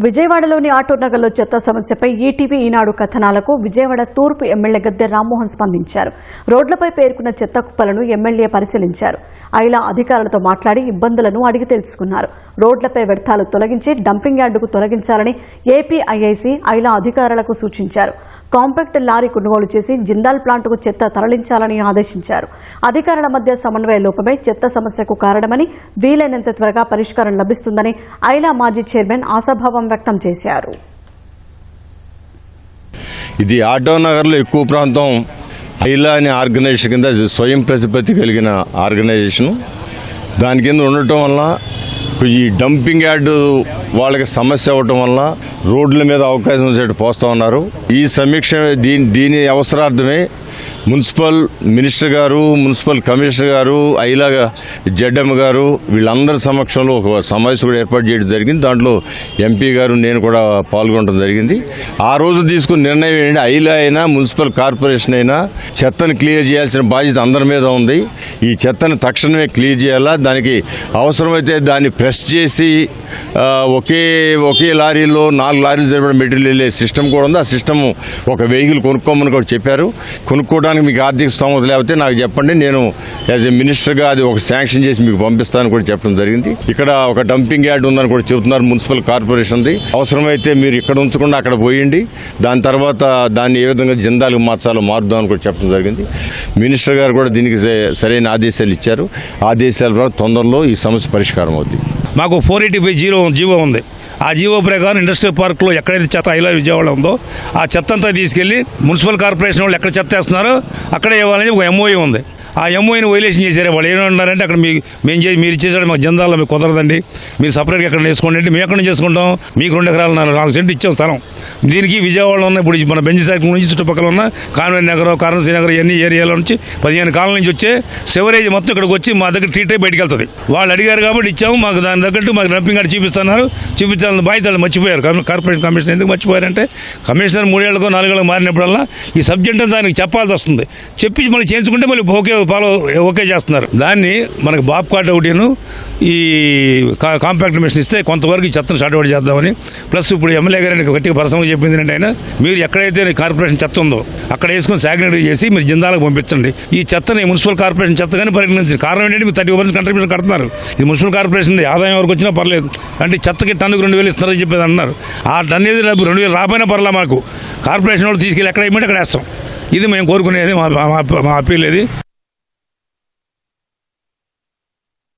విజయవాడలోని ఆటో నగర్లో చెత్త సమస్యపై ఈటీవీ ఈనాడు కథనాలకు విజయవాడ తూర్పు ఎమ్మెల్యే గద్దె రామ్మోహన్ స్పందించారు. రోడ్లపై పేర్కొన్న చెత్త కుప్పలను ఎమ్మెల్యే పరిశీలించారు. ఐలా అధికారులతో మాట్లాడి ఇబ్బందులను అడిగి తెలుసుకున్నారు. రోడ్లపై వ్యర్థాలు తొలగించి డంపింగ్ యార్డుకు తొలగించాలని ఏపీఐఐసి ఐలా అధికారులకు సూచించారు. కాంపాక్ట్ లారీ కొనుగోలు చేసి జిందాల్ ప్లాంట్కు చెత్త తరలించాలని ఆదేశించారు. అధికారుల మధ్య సమన్వయ లోపమే చెత్త సమస్యకు కారణమని వీలైనంత త్వరగా పరిష్కారం లభిస్తుందని ఐలా మాజీ చైర్మన్ ఆశాభావం వ్యక్తం చేశారు. ఇది ఆటో నగర్లో ఎక్కువ ప్రాంతం ఐలా అనే ఆర్గనైజేషన్ కింద స్వయం ప్రతిపత్తి కలిగిన ఆర్గనైజేషన్. దాని కింద ఉండటం వల్ల ఈ డంపింగ్ యార్డ్ వాళ్ళకి సమస్య అవ్వటం వల్ల రోడ్ల మీద అవకాశం వచ్చేట్టు పోస్తూ ఉన్నారు. ఈ సమీక్ష దీని దీని అవసరార్థమే మున్సిపల్ మినిస్టర్ గారు మున్సిపల్ కమిషనర్ గారు ఐలా జడ్ఎం గారు వీళ్ళందరి సమక్షంలో ఒక సమావేశం కూడా ఏర్పాటు చేయడం జరిగింది. దాంట్లో ఎంపీ గారు నేను కూడా పాల్గొనడం జరిగింది. ఆ రోజు తీసుకున్న నిర్ణయం ఏంటంటే ఐలా అయినా మున్సిపల్ కార్పొరేషన్ అయినా చెత్తను క్లియర్ చేయాల్సిన బాధ్యత అందరి మీద ఉంది. ఈ చెత్తను తక్షణమే క్లియర్ చేయాలా? దానికి అవసరమైతే దాన్ని ప్రెస్ చేసి ఒకే ఒకే లారీలో నాలుగు లారీలు సరిపడే మెటీరియల్ వెళ్ళే సిస్టమ్ కూడా ఉంది. ఆ సిస్టమ్ ఒక వెహికల్ కొనుక్కోమని కూడా చెప్పారు. కొనుక్కోవడానికి మీకు ఆర్థిక స్తోమత లేకపోతే నాకు చెప్పండి. నేను యాజ్ ఎ మినిస్టర్గా అది ఒక శాంక్షన్ చేసి మీకు పంపిస్తానని కూడా చెప్పడం జరిగింది. ఇక్కడ ఒక డంపింగ్ యార్డ్ ఉందని కూడా చెబుతున్నారు మున్సిపల్ కార్పొరేషన్ది. అవసరమైతే మీరు ఇక్కడ ఉంచకుండా అక్కడ పోయండి. దాని తర్వాత దాన్ని ఏ విధంగా జిందాలకు మార్చాలో మారుదామని కూడా చెప్పడం జరిగింది. మినిస్టర్ గారు కూడా దీనికి సరైన ఆదేశాలు ఇచ్చారు. ఆదేశాల ద్వారా తొందరలో ఈ సమస్య పరిష్కారం అవుతుంది మాకు four eighty five zero GO ఉంది. ఆ జీవో ప్రకారం ఇండస్ట్రియల్ పార్క్లో ఎక్కడైతే చెత్త ఐలా విజయవాడ ఉందో ఆ చెత్త అంతా తీసుకెళ్ళి మున్సిపల్ కార్పొరేషన్ వాళ్ళు ఎక్కడ చెత్త వేస్తున్నారో అక్కడే ఇవ్వాలని ఒక ఎంఓఏ ఉంది. ఆ ఎంఓని వైలేషన్ చేశారు వాళ్ళు. ఏమన్నారంటే అక్కడ మీ మేము చేసి మీరు ఇచ్చేసాడు మాకు జందాల్లో మీకు కుదరదండి. మీరు సపరేట్గా ఎక్కడ వేసుకోండి అంటే మేము ఎక్కడ నుంచి చేసుకుంటాం మీకు రెండు ఎకరాలు నాలుగు నాలుగు సెంట్లు ఇచ్చాం స్థలం. దీనికి విజయవాడలో ఉన్న ఇప్పుడు మన బెంచ్ సాగర్ నుంచి చుట్టుపక్కల ఉన్న కాన్వెంట్ నగర్ కరెన్సీ నగర్ ఇవన్నీ ఏరియాలో నుంచి పదిహేను కాలం నుంచి వచ్చే సెవరేజ్ మొత్తం ఇక్కడికి వచ్చి మా దగ్గర ట్రీట్ అయి బయటకు వెళ్తుంది. వాళ్ళు అడిగారు కాబట్టి ఇచ్చాము. మాకు దాని తగ్గట్టు మాకు డంపింగ్ కార్డు చూపిస్తున్నారు. చూపించాలని బాధ్యతలు మర్చిపోయారు. కార్పొరేషన్ కమిషనర్ ఎందుకు మర్చిపోయారంటే కమిషనర్ మూడేళ్ళకు నాలుగేళ్ళకు మారినప్పుడల్లా ఈ సబ్జెక్ట్ అంతా దానికి చెప్పాల్సి వస్తుంది. చెప్పి మళ్ళీ చేయించుకుంటే మళ్ళీ ఓకే ఫాలో ఓకే చేస్తున్నారు. దాన్ని మనకు బాబ్ కార్డ్ ఒకటిను ఈ కా- కాంపాక్ట్ మిషన్ ఇస్తే కొంతవరకు ఈ చెత్తను షార్ట్అవుట్ చేద్దామని. ప్లస్ ఇప్పుడు ఎమ్మెల్యే గారిని గట్టిగా పర్సనల్గా చెప్పింది ఏంటంటే ఆయన మీరు ఎక్కడైతే కార్పొరేషన్ చెత్త ఉందో అక్కడ వేసుకుని సాగ్నేట్ చేసి మీరు జిందాలకు పంపించండి. ఈ చెత్తని మున్సిపల్ కార్పొరేషన్ చెత్త కానీ పరిగణించింది కారణం ఏంటంటే మీరు థర్టీ పర్సెంట్ కంట్రిబ్యూషన్ కడుతున్నారు. ఇది మున్సిపల్ కార్పొరేషన్ ఆదాయం వరకు వచ్చినా పర్లేదు. అంటే చెత్తకి టన్నుకు రెండు వేలు ఇస్తున్నారని చెప్పేది అన్నారు. ఆ టన్ ఏది డబ్బు రెండు వేలు రాబోయినా పర్లా మాకు కార్పొరేషన్ వాళ్ళు తీసుకెళ్ళి ఎక్కడ వేయమంటే అక్కడ వేస్తాం. ఇది మేము కోరుకునేది మా మా- మా అప్పీల్ ఇది.